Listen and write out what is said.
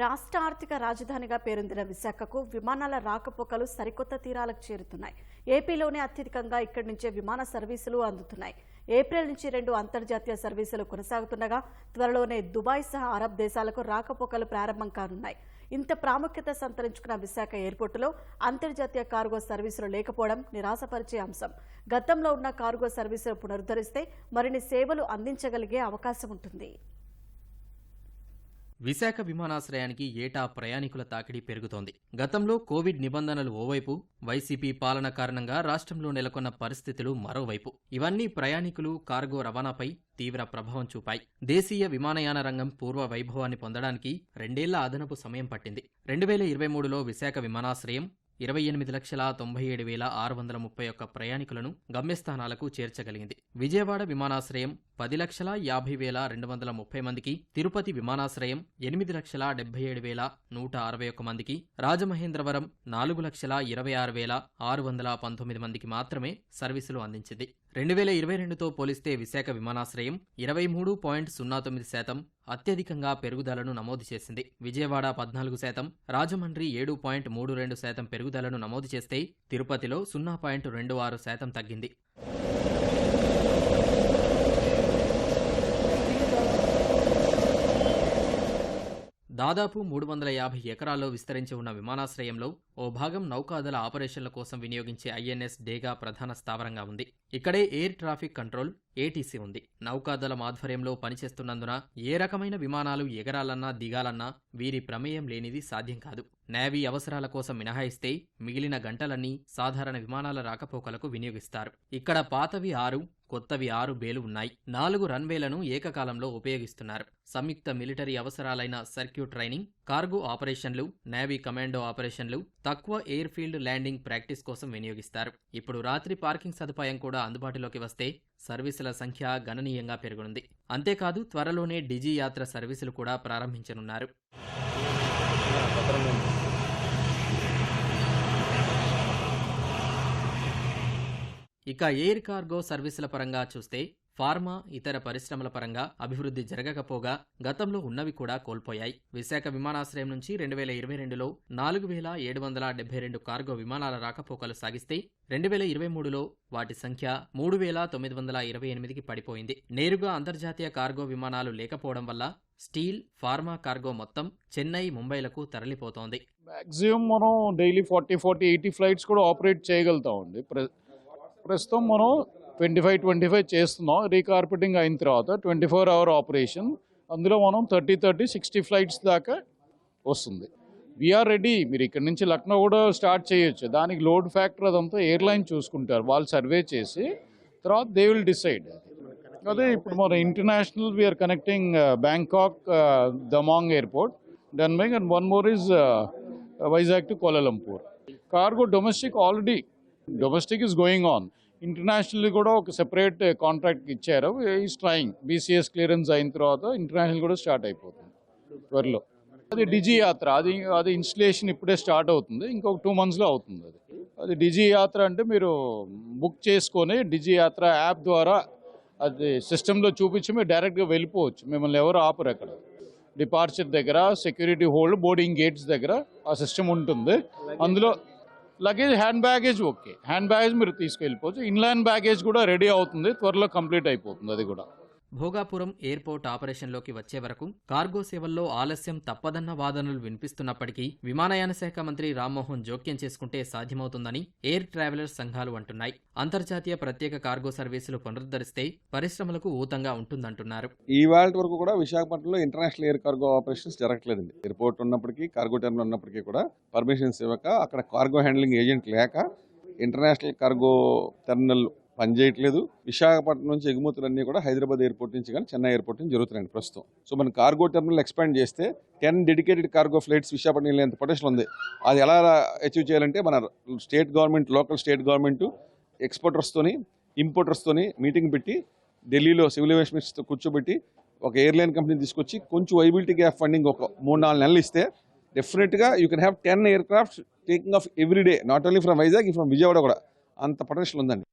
రాష్ట్ర ఆర్థిక రాజధానిగా పేరొందిన విశాఖకు విమానాల రాకపోకలు సరికొత్త తీరాలకు చేరుతున్నాయి. ఏపీలోనే అత్యధికంగా ఇక్కడి నుంచే విమాన సర్వీసులు అందుతున్నాయి. ఏప్రిల్ నుంచి రెండు అంతర్జాతీయ సర్వీసులు కొనసాగుతుండగా త్వరలోనే దుబాయ్ సహా అరబ్ దేశాలకు రాకపోకలు ప్రారంభం కానున్నాయి. ఇంత ప్రాముఖ్యత సంతరించుకున్న విశాఖ ఎయిర్పోర్టులో అంతర్జాతీయ కార్గో సర్వీసులు లేకపోవడం నిరాశపరిచే అంశం. గతంలో ఉన్న కార్గో సర్వీసులు పునరుద్ధరిస్తే మరిన్ని సేవలు అందించగలిగే అవకాశం ఉంటుంది. విశాఖ విమానాశ్రయానికి ఏటా ప్రయాణికుల తాకిడి పెరుగుతోంది. గతంలో కోవిడ్ నిబంధనలు ఓవైపు వైసీపీ పాలన కారణంగా రాష్ట్రంలో నెలకొన్న పరిస్థితులు మరోవైపు. ఇవన్నీ ప్రయాణికులు కార్గో రవాణాపై తీవ్ర ప్రభావం చూపాయి. దేశీయ విమానయాన రంగం పూర్వ వైభవాన్ని పొందడానికి రెండేళ్ళ అదనపు సమయం పట్టింది. రెండు వేల ఇరవై మూడులో విశాఖ విమానాశ్రయం ఇరవై ఎనిమిది లక్షల తొంభై ఏడు వేల ఆరు వందల ముప్పై ఒక్క ప్రయాణికులను గమ్యస్థానాలకు చేర్చగలిగింది. విజయవాడ విమానాశ్రయం పది లక్షల యాభై వేల రెండు వందల ముప్పై మందికి తిరుపతి విమానాశ్రయం ఎనిమిది లక్షల డెబ్బై ఏడు వేల నూట అరవై ఒక్క మందికి రాజమహేంద్రవరం నాలుగు లక్షల ఇరవై ఆరు వేల ఆరు వందల పంతొమ్మిది మందికి మాత్రమే సర్వీసులు అందించింది. రెండు వేల ఇరవై రెండుతో పోలిస్తే విశాఖ విమానాశ్రయం ఇరవై మూడు పాయింట్ సున్నా తొమ్మిది శాతం అత్యధికంగా పెరుగుదలను నమోదు చేసింది. విజయవాడ పద్నాలుగు శాతం రాజమండ్రి ఏడు పాయింట్ మూడు రెండు శాతం పెరుగుదలను నమోదు చేస్తే తిరుపతిలో సున్నా పాయింట్ రెండు ఆరు శాతం తగ్గింది. దాదాపు మూడు వందల యాభై ఎకరాల్లో విస్తరించి ఉన్న విమానాశ్రయంలో ఓ భాగం నౌకాదళ ఆపరేషన్ల కోసం వినియోగించే ఐఎన్ఎస్ డేగా ప్రధాన స్థావరంగా ఉంది. ఇక్కడే ఎయిర్ ట్రాఫిక్ కంట్రోల్ ఏటీసీ ఉంది. నౌకాదళం ఆధ్వర్యంలో పనిచేస్తున్నందున ఏ రకమైన విమానాలు ఎగరాలన్నా దిగాలన్నా వీరి ప్రమేయం లేనిది సాధ్యం కాదు. నేవీ అవసరాల కోసం మినహాయిస్తే మిగిలిన గంటలన్నీ సాధారణ విమానాల రాకపోకలకు వినియోగిస్తారు. ఇక్కడ పాతవి ఆరు కొత్తవి ఆరు బేలు ఉన్నాయి. నాలుగు రన్వేలను ఏకకాలంలో ఉపయోగిస్తున్నారు. సంయుక్త మిలిటరీ అవసరాలైన సర్క్యూట్ ట్రైనింగ్ కార్గో ఆపరేషన్లు నేవీ కమాండో ఆపరేషన్లు తక్కువ ఎయిర్ ఫీల్డ్ ల్యాండింగ్ ప్రాక్టీస్ కోసం వినియోగిస్తారు. ఇప్పుడు రాత్రి పార్కింగ్ సదుపాయం కూడా అందుబాటులోకి వస్తే సర్వీసుల సంఖ్య గణనీయంగా పెరగనుంది. అంతేకాదు త్వరలోనే డిజీ యాత్ర సర్వీసులు కూడా ప్రారంభించనున్నారు. ఇక ఎయిర్ కార్గో సర్వీసుల పరంగా చూస్తే ఫార్మా ఇతర పరిశ్రమల పరంగా అభివృద్ధి జరగకపోగా గతంలో ఉన్నవి కూడా కోల్పోయాయి. విశాఖ విమానాశ్రయం నుంచి రెండు వేల ఇరవై రెండులో నాలుగు వేల ఏడు వందల డెబ్బై రెండు కార్గో విమానాల రాకపోకలు సాగిస్తే రెండు వేల ఇరవై మూడులో వాటి సంఖ్య మూడు వేల తొమ్మిది వందల ఇరవై ఎనిమిదికి పడిపోయింది. నేరుగా అంతర్జాతీయ కార్గో విమానాలు లేకపోవడం వల్ల స్టీల్ ఫార్మా కార్గో మొత్తం చెన్నై ముంబైలకు తరలిపోతోంది. మ్యాక్సిమం మనం daily forty forty eighty flights కూడా ఆపరేట్ చేయగలుగుతామండి. ప్ర ప్రస్తుతం మనం ట్వంటీ ఫైవ్ ట్వంటీ ఫైవ్ చేస్తున్నాం. రీకార్పెటింగ్ అయిన తర్వాత ట్వంటీ ఫోర్ అవర్ ఆపరేషన్ అందులో మనం థర్టీ థర్టీ సిక్స్టీ ఫ్లైట్స్ దాకా వస్తుంది. వీఆర్ రెడీ మీరు ఇక్కడ నుంచి లక్నో కూడా స్టార్ట్ చేయొచ్చు. దానికి లోడ్ ఫ్యాక్టర్ అదంతా ఎయిర్లైన్ చూసుకుంటారు. వాళ్ళు సర్వే చేసి తర్వాత దే విల్ డిసైడ్ అదే ఇప్పుడు మన international we are connecting Bangkok దమాంగ్ airport డన్బెంగ్ and one more is Vizag to Kuala Lumpur cargo domestic already domestic is going on international కూడా ఒక సెపరేట్ కాంట్రాక్ట్ ఇచ్చారు. ఈస్ ట్రయింగ్ బీసీఎస్ క్లియరెన్స్ అయిన తర్వాత international కూడా start అయిపోతుంది త్వరలో. అది డిజీ యాత్ర. అది అది ఇన్స్టలేషన్ ఇప్పుడే స్టార్ట్ అవుతుంది. ఇంకొక టూ మంత్స్లో అవుతుంది అది. అది డిజీ యాత్ర అంటే మీరు బుక్ చేసుకొని డిజీ యాత్ర యాప్ ద్వారా అది సిస్టంలో చూపించి మీరు డైరెక్ట్గా వెళ్ళిపోవచ్చు. మిమ్మల్ని ఎవరు ఆపరు అక్కడ. డిపార్చర్ దగ్గర సెక్యూరిటీ హోల్డ్ బోర్డింగ్ గేట్స్ దగ్గర ఆ సిస్టమ్ ఉంటుంది. అందులో luggage hand baggage okay hand baggage మీరు తీసుకెళ్ళిపోవచ్చు. ఇన్లాండ్ బ్యాగేజ్ కూడా రెడీ అవుతుంది. త్వరలో కంప్లీట్ అయిపోతుంది. అది కూడా. భోగాపురం ఎయిర్పోర్ట్ ఆపరేషన్లోకి వచ్చే వరకు కార్గో సేవల్లో ఆలస్యం తప్పదన్న వాదనలు వినిపిస్తున్నప్పటికీ విమానయాన శాఖ మంత్రి రామ్మోహన్ జోక్యం చేసుకుంటే సాధ్యమవుతుందని ఎయిర్ ట్రావెలర్స్ సంఘాలు అంటున్నాయి. అంతర్జాతీయ ప్రత్యేక కార్గో సర్వీసులు పునరుద్ధరిస్తే పరిశ్రమలకు ఊతంగా ఉంటుందంటున్నారు. ఈ వేళ వరకు కూడా విశాఖపట్నంలో ఇంటర్నేషనల్ ఎయిర్ కార్గో ఆపరేషన్స్ జరగట్లేదండి. ఎయిర్పోర్ట్ ఉన్నప్పటికీ కార్గో టెర్మినల్ ఉన్నప్పటికీ కూడా పర్మిషన్స్ ఇవ్వక అక్కడ కార్గో హ్యాండ్లింగ్ ఏజెంట్ లేక ఇంటర్నేషనల్ కార్గో టెర్మినల్ పనిచేయట్లేదు విశాఖపట్నం నుంచి ఎగుమతులన్నీ కూడా హైదరాబాద్ ఎయిర్పోర్ట్ నుంచి కానీ చెన్నై ఎయిర్పోర్ట్ నుంచి జరుగుతున్నాయండి ప్రస్తుతం. సో మన కార్గో టెర్మినల్ ఎక్స్పాండ్ చేస్తే ten dedicated cargo flights Visakhapatnam ఎంత పొటెన్షియల్ ఉంది. అది ఎలా అచీవ్ చేయాలంటే మన state government local state government ఎక్స్పోర్టర్స్తోని ఇంపోర్టర్స్తోని మీటింగ్ పెట్టి ఢిల్లీలో సివిల్ ఏవియేషన్తో కూర్చోబెట్టి ఒక ఎయిర్లైన్ కంపెనీ తీసుకొచ్చి కొంచెం వైబిలిటీ గ్యాప్ ఫండింగ్ ఒక మూడు నాలుగు నెలలు ఇస్తే డెఫినెట్గా you can have ten aircraft taking off every day not only from Vizag from Vijayawada కూడా. అంత పొటెన్షియల్ ఉందండి.